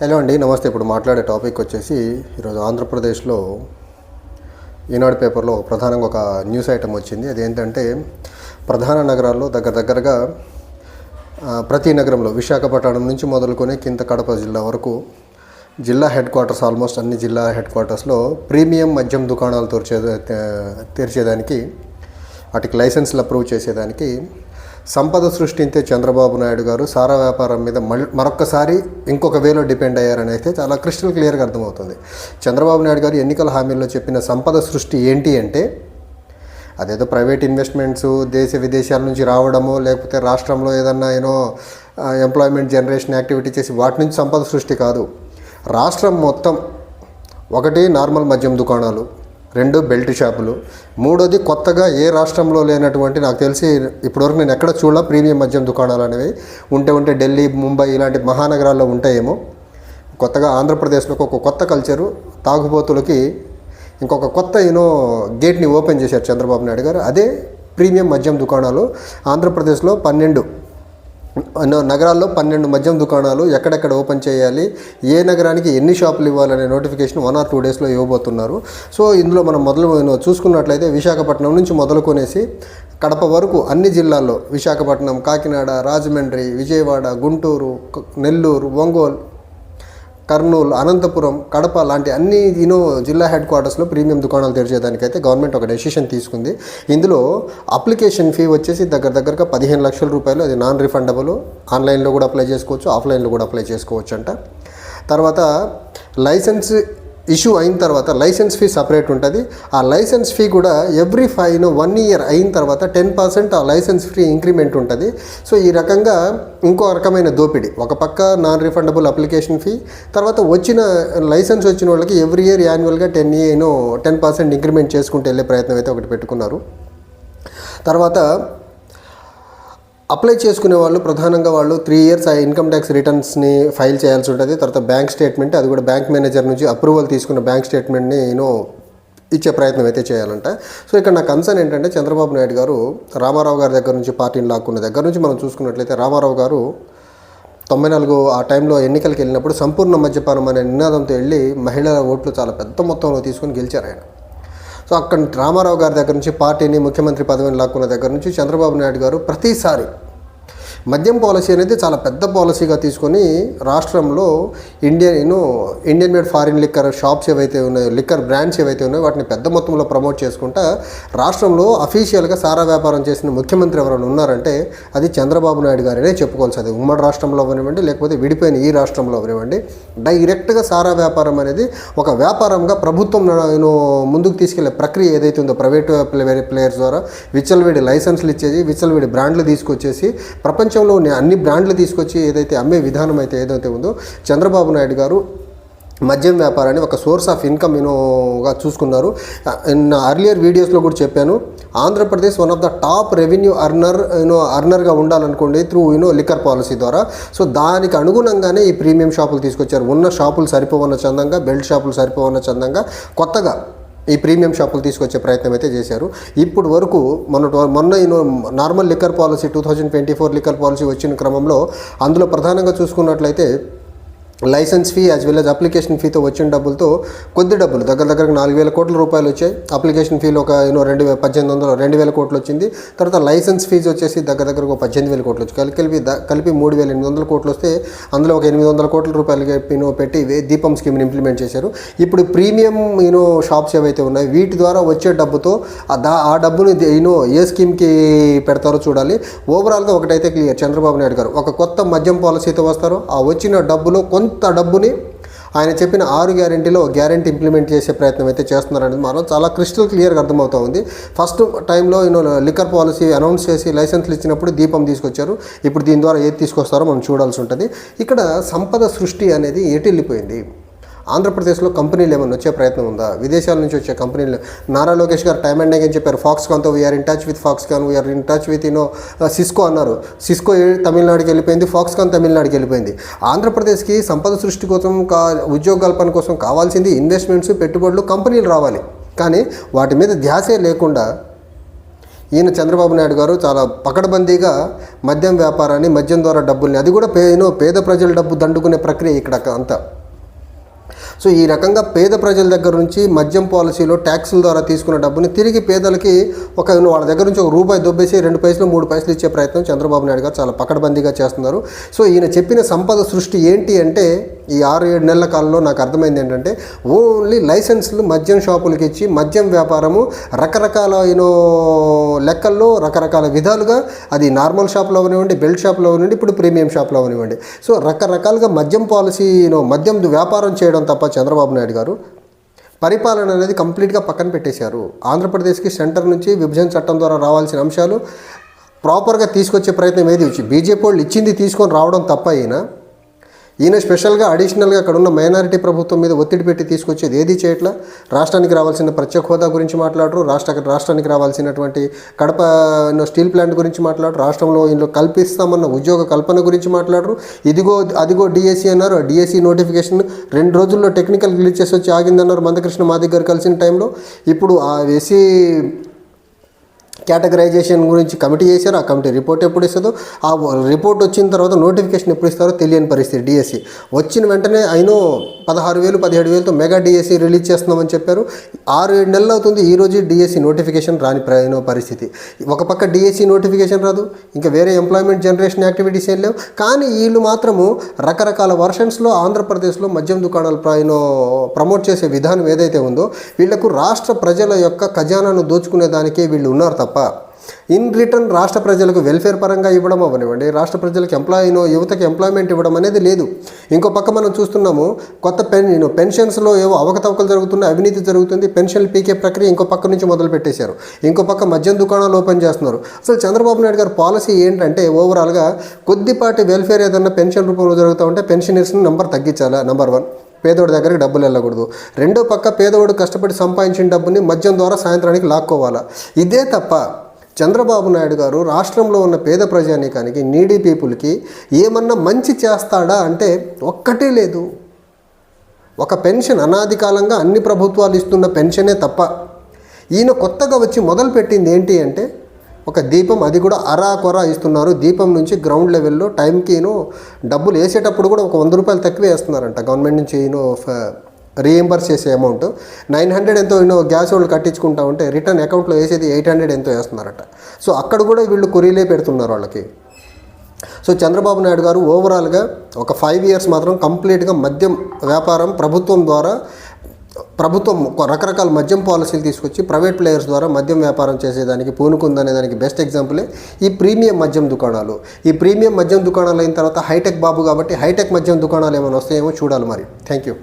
Hello అండి నమస్తే. ఇప్పుడు మాట్లాడే టాపిక్ వచ్చేసి ఈరోజు ఆంధ్రప్రదేశ్లో ఈనాడు పేపర్లో ప్రధానంగా ఒక న్యూస్ ఐటమ్ వచ్చింది. అదేంటంటే ప్రధాన నగరాల్లో దగ్గర దగ్గరగా ప్రతి నగరంలో విశాఖపట్నం నుంచి మొదలుకొని కింద కడప జిల్లా వరకు జిల్లా హెడ్ క్వార్టర్స్ ఆల్మోస్ట్ అన్ని జిల్లా హెడ్ క్వార్టర్స్లో ప్రీమియం మద్యం దుకాణాలు తెరిచే తెరిచేదానికి వాటికి లైసెన్స్లు అప్రూవ్ చేసేదానికి సంపద సృష్టించే చంద్రబాబు నాయుడు గారు సారా వ్యాపారం మీద మళ్ళీ మరొక్కసారి ఇంకొక వేలో డిపెండ్ అయ్యారని అయితే చాలా క్రిస్టల్ క్లియర్గా అర్థమవుతుంది. చంద్రబాబు నాయుడు గారు ఎన్నికల హామీల్లో చెప్పిన సంపద సృష్టి ఏంటి అంటే అదేదో ప్రైవేట్ ఇన్వెస్ట్మెంట్స్ దేశ విదేశాల నుంచి రావడము లేకపోతే రాష్ట్రంలో ఏదన్నా యూనో ఎంప్లాయ్మెంట్ జనరేషన్ యాక్టివిటీ చేసి వాటి నుంచి సంపద సృష్టి కాదు. రాష్ట్రం మొత్తం ఒకటి నార్మల్ మద్యం దుకాణాలు రెండు బెల్ట్ షాపులు. మూడోది కొత్తగా ఏ రాష్ట్రంలో లేనటువంటి నాకు తెలిసి ఇప్పటివరకు నేను ఎక్కడ చూడాల ప్రీమియం మద్యం దుకాణాలు అనేవి ఉంటే ఉంటే ఢిల్లీ ముంబై ఇలాంటి మహానగరాల్లో ఉంటాయేమో. కొత్తగా ఆంధ్రప్రదేశ్లో ఒక కొత్త కల్చరు తాగుబోతులకి ఇంకొక కొత్త యూనో గేట్ని ఓపెన్ చేశారు చంద్రబాబు నాయుడు గారు. అదే ప్రీమియం మద్యం దుకాణాలు ఆంధ్రప్రదేశ్లో పన్నెండు నగరాల్లో పన్నెండు మద్యం దుకాణాలు ఎక్కడెక్కడ ఓపెన్ చేయాలి ఏ నగరానికి ఎన్ని షాపులు ఇవ్వాలనే నోటిఫికేషన్ వన్ ఆర్ టూ డేస్లో ఇవ్వబోతున్నారు. సో ఇందులో మనం మొదలు చూసుకున్నట్లయితే విశాఖపట్నం నుంచి మొదలుకొనేసి కడప వరకు అన్ని జిల్లాల్లో విశాఖపట్నం కాకినాడ రాజమండ్రి విజయవాడ గుంటూరు నెల్లూరు ఒంగోలు కర్నూలు అనంతపురం కడప లాంటి అన్ని యూనో జిల్లా హెడ్ క్వార్టర్స్లో ప్రీమియం దుకాణాలు తెరిచేదానికైతే గవర్నమెంట్ ఒక డెసిషన్ తీసుకుంది. ఇందులో అప్లికేషన్ ఫీ వచ్చేసి దగ్గర దగ్గరగా పదిహేను లక్షల రూపాయలు అది నాన్ రిఫండబుల్. ఆన్లైన్లో కూడా అప్లై చేసుకోవచ్చు ఆఫ్లైన్లో కూడా అప్లై చేసుకోవచ్చు అంట తర్వాత లైసెన్స్ ఇష్యూ అయిన తర్వాత లైసెన్స్ ఫీ సపరేట్ ఉంటుంది. ఆ లైసెన్స్ ఫీ కూడా ఎవ్రీ ఫైవ్ వన్ ఇయర్ అయిన తర్వాత టెన్ పర్సెంట్ ఆ లైసెన్స్ ఫీ ఇంక్రిమెంట్ ఉంటుంది. సో ఈ రకంగా ఇంకో రకమైన దోపిడీ. ఒక పక్క నాన్ రిఫండబుల్ అప్లికేషన్ ఫీ తర్వాత వచ్చిన లైసెన్స్ వచ్చిన వాళ్ళకి every year యాన్యువల్గా ten you know ten percent increment చేసుకుంటూ వెళ్ళే ప్రయత్నం అయితే ఒకటి పెట్టుకున్నారు. తర్వాత అప్లై చేసుకునే వాళ్ళు ప్రధానంగా వాళ్ళు త్రీ ఇయర్స్ ఆ ఇన్కమ్ ట్యాక్స్ రిటర్న్స్ని ఫైల్ చేయాల్సి ఉంటుంది. తర్వాత బ్యాంక్ స్టేట్మెంట్ అది కూడా బ్యాంక్ మేనేజర్ నుంచి అప్రూవల్ తీసుకున్న బ్యాంక్ స్టేట్మెంట్ని యూనో ఇచ్చే ప్రయత్నం అయితే చేయాలంట. సో ఇక్కడ నా కన్సర్న్ ఏంటంటే చంద్రబాబు నాయుడు గారు రామారావు గారి దగ్గర నుంచి పార్టీని లాక్కున్న దగ్గర నుంచి మనం చూసుకున్నట్లయితే రామారావు గారు తొంభై నాలుగు ఆ టైంలో ఎన్నికలకు వెళ్ళినప్పుడు సంపూర్ణ మద్యపానం అనే నినాదంతో వెళ్ళి మహిళల ఓట్లు చాలా పెద్ద మొత్తంలో తీసుకొని గెలిచారు ఆయన. సో అక్కడ రామారావు గారి దగ్గర నుంచి పార్టీని ముఖ్యమంత్రి పదవిని లాక్కున్న దగ్గర నుంచి చంద్రబాబు నాయుడు గారు ప్రతిసారి మద్యం పాలసీ అనేది చాలా పెద్ద పాలసీగా తీసుకొని రాష్ట్రంలో Indian you know Indian made foreign liquor shops ఏవైతే ఉన్నాయో లిక్కర్ బ్రాండ్స్ ఏవైతే ఉన్నాయో వాటిని పెద్ద మొత్తంలో ప్రమోట్ చేసుకుంటా రాష్ట్రంలో అఫీషియల్గా సారా వ్యాపారం చేసిన ముఖ్యమంత్రి ఎవరైనా ఉన్నారంటే అది చంద్రబాబు నాయుడు గారనే చెప్పుకోవాల్సి అది ఉమ్మడి రాష్ట్రంలో అవనివ్వండి లేకపోతే విడిపోయిన ఈ రాష్ట్రంలో అవనివ్వండి డైరెక్ట్గా సారా వ్యాపారం అనేది ఒక వ్యాపారంగా ప్రభుత్వం నేను ముందుకు తీసుకెళ్ళే ప్రక్రియ ఏదైతే ఉందో ప్రైవేట్ ప్లేయర్స్ ద్వారా విచ్చలవిడి లైసెన్స్లు ఇచ్చేసి విచ్చలవిడి బ్రాండ్లు తీసుకొచ్చేసి ప్రపంచ ఉన్న అన్ని బ్రాండ్లు తీసుకొచ్చి ఏదైతే అమ్మే విధానం అయితే ఏదైతే ఉందో చంద్రబాబు నాయుడు గారు మద్యం వ్యాపారాన్ని ఒక సోర్స్ ఆఫ్ ఇన్కమ్ యూనోగా చూసుకున్నారు. నా అర్లియర్ వీడియోస్లో కూడా చెప్పాను. Andhra Pradesh one of the top revenue earner you know అర్నర్గా ఉండాలనుకోండి through you know liquor policy ద్వారా. సో దానికి అనుగుణంగానే ఈ ప్రీమియం షాపులు తీసుకొచ్చారు. ఉన్న షాపులు సరిపోవన్న చందంగా బెల్ట్ షాపులు సరిపోవన్న చందంగా కొత్తగా ఈ ప్రీమియం షాపులు తీసుకొచ్చే ప్రయత్నం అయితే చేశారు. ఇప్పుడు వరకు మొన్న మొన్న normal liquor policy two thousand twenty four liquor policy వచ్చిన క్రమంలో అందులో ప్రధానంగా చూసుకున్నట్లయితే licence fee as well as application ఫీతో వచ్చిన డబ్బులతో కొద్ది డబ్బులు దగ్గర దగ్గర నాలుగు వేల కోట్ల రూపాయలు వచ్చాయి. అప్లికేషన్ ఫీలు ఒక యూనో రెండు వేల పద్దెనిమిది వందలు రెండు వేల కోట్లు వచ్చింది. తర్వాత లైసెన్స్ ఫీజు వచ్చేసి దగ్గర దగ్గర ఒక పద్దెనిమిది వేల కోట్లు వచ్చి కలిపి కలిపి కలిపి మూడు వేల ఎనిమిది వందల కోట్లు వస్తే అందులో ఒక ఎనిమిది వందల కోట్ల రూపాయలు యూనో పెట్టి దీపం స్కీమ్ని ఇంప్లిమెంట్ చేశారు. ఇప్పుడు ప్రీమియం యూనో షాప్స్ ఏవైతే ఉన్నాయో వీటి ద్వారా వచ్చే డబ్బుతో దా ఆ డబ్బుని యూనో ఏ స్కీమ్కి పెడతారో చూడాలి. ఓవరాల్గా ఒకటైతే క్లియర్ చంద్రబాబు నాయుడు గారు ఒక కొత్త మద్యం పాలసీతో వస్తారు ఆ వచ్చిన డబ్బులో కొంత డబ్బుని ఆయన చెప్పిన ఆరు గ్యారెంటీలో గ్యారంటీ ఇంప్లిమెంట్ చేసే ప్రయత్నం అయితే చేస్తున్నారనేది మనం చాలా క్రిస్టల్ క్లియర్గా అర్థమవుతా ఉంది. ఫస్ట్ టైంలో యూనో లిక్కర్ పాలసీ అనౌన్స్ చేసి లైసెన్స్లు ఇచ్చినప్పుడు దీపం తీసుకొచ్చారు. ఇప్పుడు దీని ద్వారా ఏది తీసుకొస్తారో మనం చూడాల్సి ఉంటుంది. ఇక్కడ సంపద సృష్టి అనేది ఎటు వెళ్ళిపోయింది? ఆంధ్రప్రదేశ్లో కంపెనీలు ఏమైనా వచ్చే ప్రయత్నం ఉందా? విదేశాల నుంచి వచ్చే కంపెనీలు. నారా లోకేష్ గారు టైమ్ అండ్ అగైన్ చెప్పారు ఫాక్స్కాన్తో we are in touch with Foxconn we are in touch with you know Cisco అన్నారు. సిస్కో తమిళనాడుకి వెళ్ళిపోయింది ఫాక్స్కాన్ తమిళనాడుకి వెళ్ళిపోయింది. ఆంధ్రప్రదేశ్కి సంపద సృష్టి కోసం కా ఉద్యోగ కల్పన కోసం కావాల్సింది ఇన్వెస్ట్మెంట్స్ పెట్టుబడులు కంపెనీలు రావాలి. కానీ వాటి మీద ధ్యాసే లేకుండా ఈయన చంద్రబాబు నాయుడు గారు చాలా పకడ్బందీగా మద్యం వ్యాపారాన్ని మద్యం ద్వారా డబ్బుల్ని అది కూడా పే పేద ప్రజల డబ్బు దండుకునే ప్రక్రియ ఇక్కడ అంతా. సో ఈ రకంగా పేద ప్రజల దగ్గర నుంచి మద్యం పాలసీలో ట్యాక్సుల ద్వారా తీసుకున్న డబ్బుని తిరిగి పేదలకి ఒక వాళ్ళ దగ్గర నుంచి ఒక రూపాయి దొబ్బేసి రెండు పైసలు మూడు పైసలు ఇచ్చే ప్రయత్నం చంద్రబాబు నాయుడు గారు చాలా పకడ్బందీగా చేస్తున్నారు. సో ఈయన చెప్పిన సంపద సృష్టి ఏంటి అంటే ఈ ఆరు ఏడు నెలల కాలంలో నాకు అర్థమైంది ఏంటంటే ఓన్లీ లైసెన్స్లు మద్యం షాపులకి ఇచ్చి మద్యం వ్యాపారము రకరకాల యూనో లెక్కల్లో రకరకాల విధాలుగా అది నార్మల్ షాప్లో అవనివ్వండి బెల్ట్ షాప్లో అవనివ్వండి ఇప్పుడు ప్రీమియం షాప్లో అవనివ్వండి. సో రకరకాలుగా మద్యం పాలసీ యూనో మద్యం వ్యాపారం చేయడం తప్ప చంద్రబాబు నాయుడు గారు పరిపాలన అనేది కంప్లీట్గా పక్కన పెట్టేశారు. ఆంధ్రప్రదేశ్కి సెంటర్ నుంచి విభజన చట్టం ద్వారా రావాల్సిన అంశాలు ప్రాపర్గా తీసుకొచ్చే ప్రయత్నం ఏది? వచ్చి బీజేపీ వాళ్ళు ఇచ్చింది తీసుకొని రావడం తప్ప అయినా ఈయన స్పెషల్గా అడిషనల్గా అక్కడ ఉన్న మైనారిటీ ప్రభుత్వం మీద ఒత్తిడి పెట్టి తీసుకొచ్చేది ఏది చేయట్లా? రాష్ట్రానికి రావాల్సిన ప్రత్యేక హోదా గురించి మాట్లాడరు రాష్ట్ర రాష్ట్రానికి రావాల్సినటువంటి కడప స్టీల్ ప్లాంట్ గురించి మాట్లాడరు రాష్ట్రంలో ఇందులో కల్పిస్తామన్న ఉద్యోగ కల్పన గురించి మాట్లాడరు. ఇదిగో అదిగో డిఎస్సి అన్నారు డిఎస్సి నోటిఫికేషన్ రెండు రోజుల్లో టెక్నికల్ గ్లిచెస్ వచ్చి ఆగిందన్నారు మందకృష్ణ మా దగ్గర కలిసిన టైంలో. ఇప్పుడు ఆ ఎస్సీ కేటగరైజేషన్ గురించి కమిటీ చేశారు ఆ కమిటీ రిపోర్ట్ ఎప్పుడు ఇస్తుందో ఆ రిపోర్ట్ వచ్చిన తర్వాత నోటిఫికేషన్ ఎప్పుడు ఇస్తారో తెలియని పరిస్థితి డిఎస్సి. వచ్చిన వెంటనే అయినో పదహారు వేలు పదిహేడు వేలతో మెగా డిఎస్సి రిలీజ్ చేస్తున్నామని చెప్పారు. ఆరు ఏడు నెలలు అవుతుంది ఈ రోజు డిఎస్సి నోటిఫికేషన్ రాని ప్రయాణ పరిస్థితి. ఒక పక్క డిఎస్సి నోటిఫికేషన్ రాదు ఇంకా వేరే ఎంప్లాయ్మెంట్ జనరేషన్ యాక్టివిటీస్ ఏం లేవు. కానీ వీళ్ళు మాత్రము రకరకాల వర్షన్స్లో ఆంధ్రప్రదేశ్లో మద్యం దుకాణాలు ప్రాయనో ప్రమోట్ చేసే విధానం ఏదైతే ఉందో వీళ్ళకు రాష్ట్ర ప్రజల యొక్క ఖజానాను దోచుకునే దానికే వీళ్ళు ఉన్నారు తప్ప ఇన్ రిటర్న్ రాష్ట్ర ప్రజలకు వెల్ఫేర్ పరంగా ఇవ్వడం అవనివ్వండి. రాష్ట్ర ప్రజలకు ఎంప్లాయీను యువతకు ఎంప్లాయ్మెంట్ ఇవ్వడం అనేది లేదు. ఇంకో పక్క మనం చూస్తున్నాము కొత్త పెన్ పెన్షన్స్లో ఏవో అవకతవకలు జరుగుతున్నాయి అవినీతి జరుగుతుంది పెన్షన్లు పీకే ప్రక్రియ ఇంకో పక్క నుంచి మొదలు పెట్టేశారు ఇంకో పక్క మద్యం దుకాణాలు ఓపెన్ చేస్తున్నారు. అసలు చంద్రబాబు నాయుడు గారి పాలసీ ఏంటంటే ఓవరాల్గా కొద్దిపాటి వెల్ఫేర్ ఏదన్నా పెన్షన్ రూపంలో జరుగుతూ ఉంటే పెన్షనర్స్ని నెంబర్ తగ్గించాలా? నెంబర్ వన్ పేదోడి దగ్గరికి డబ్బులు వెళ్ళకూడదు. రెండో పక్క పేదోడు కష్టపడి సంపాదించిన డబ్బుని మద్యం ద్వారా సాయంత్రానికి లాక్కోవాలా? ఇదే తప్ప చంద్రబాబు నాయుడు గారు రాష్ట్రంలో ఉన్న పేద ప్రజానీకానికి నీడీ పీపుల్కి ఏమన్నా మంచి చేస్తాడా అంటే ఒక్కటే లేదు. ఒక పెన్షన్ అనాది కాలంగా అన్ని ప్రభుత్వాలు ఇస్తున్న పెన్షనే తప్ప. ఈయన కొత్తగా వచ్చి మొదలుపెట్టింది ఏంటి అంటే ఒక దీపం అది కూడా అరా కొరా ఇస్తున్నారు. దీపం నుంచి గ్రౌండ్ లెవెల్లో టైంకిను డబ్బులు వేసేటప్పుడు కూడా ఒక వంద రూపాయలు తక్కువ వేస్తున్నారంట. గవర్నమెంట్ నుంచి ఈయన రీఎంబర్స్ చేసే అమౌంట్ నైన్ హండ్రెడ్ ఎంతో ఎన్నో గ్యాస్ వాళ్ళు కట్టించుకుంటా ఉంటే రిటర్న్ అకౌంట్లో వేసేది ఎయిట్ హండ్రెడ్ ఎంతో వేస్తున్నారట. సో అక్కడ కూడా వీళ్ళు కురీలే పెడుతున్నారు వాళ్ళకి. సో చంద్రబాబు నాయుడు గారు ఓవరాల్గా ఒక ఫైవ్ ఇయర్స్ మాత్రం కంప్లీట్గా మద్యం వ్యాపారం ప్రభుత్వం ద్వారా ప్రభుత్వం ఒక రకరకాల మద్యం పాలసీలు తీసుకొచ్చి ప్రైవేట్ ప్లేయర్స్ ద్వారా మద్యం వ్యాపారం చేసేదానికి పూనుకుందనే దానికి బెస్ట్ ఎగ్జాంపులే ఈ ప్రీమియం మద్యం దుకాణాలు. ఈ ప్రీమియం మద్యం దుకాణాలు అయిన తర్వాత హైటెక్ బాబు కాబట్టి హైటెక్ మద్యం దుకాణాలు ఏమైనా వస్తాయేమో చూడాలి మరి. Thank you